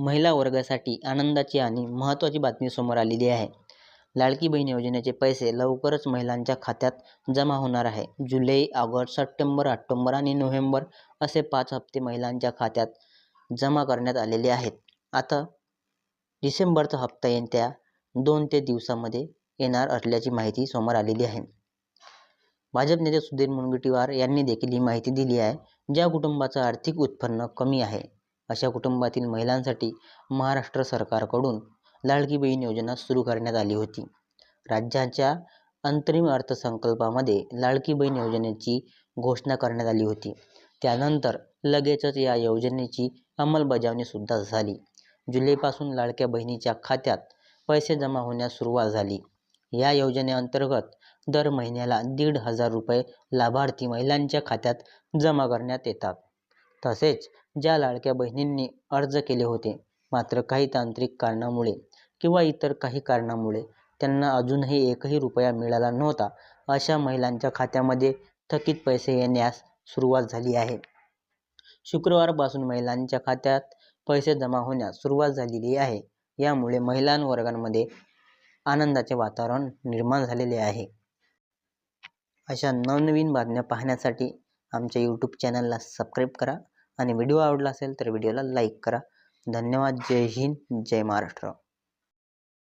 महिला वर्गासाठी आनंदाची आणि महत्त्वाची बातमी समोर आलेली आहे. लाडकी बहीण योजनेचे पैसे लवकरच महिलांच्या खात्यात जमा होणार आहे. जुलै ऑगस्ट सप्टेंबर ऑक्टोंबर आणि नोव्हेंबर असे पाच हप्ते महिलांच्या खात्यात जमा करण्यात आलेले आहेत. आता डिसेंबरचा हप्ता येत्या दोन ते दिवसामध्ये येणार असल्याची माहिती समोर आलेली आहे. भाजप नेते सुधीर मुनगंटीवार यांनी देखील ही माहिती दिली आहे. ज्या कुटुंबाचं आर्थिक उत्पन्न कमी आहे अशा कुटुंबातील महिलांसाठी महाराष्ट्र सरकारकडून लाडकी बहीण योजना सुरू करण्यात आली होती. राज्याच्या अंतरिम अर्थसंकल्पामध्ये लाडकी बहीण योजनेची घोषणा करण्यात आली होती. त्यानंतर लगेचच या योजनेची अंमलबजावणीसुद्धा झाली. जुलैपासून लाडक्या बहिणीच्या खात्यात पैसे जमा होण्यास सुरुवात झाली. या योजनेअंतर्गत दर महिन्याला दीड हजार रुपये लाभार्थी महिलांच्या खात्यात जमा करण्यात येतात. तसेच ज्या लाडक्या बहिणींनी अर्ज केले होते मात्र काही तांत्रिक कारणामुळे किंवा इतर काही कारणामुळे त्यांना अजूनही एकही रुपया मिळाला नव्हता अशा महिलांच्या खात्यामध्ये थकीत पैसे येण्यास सुरुवात झाली आहे. शुक्रवारपासून महिलांच्या खात्यात पैसे जमा होण्यास सुरुवात झालेली आहे. यामुळे महिलांवर्गांमध्ये आनंदाचे वातावरण निर्माण झालेले आहे. अशा नवनवीन बातम्या पाहण्यासाठी आमच्या यूट्यूब चॅनलला सबस्क्राईब करा. आणि व्हिडिओ आवडला असेल तर व्हिडिओला लाईक करा. धन्यवाद. जय हिंद. जय महाराष्ट्र.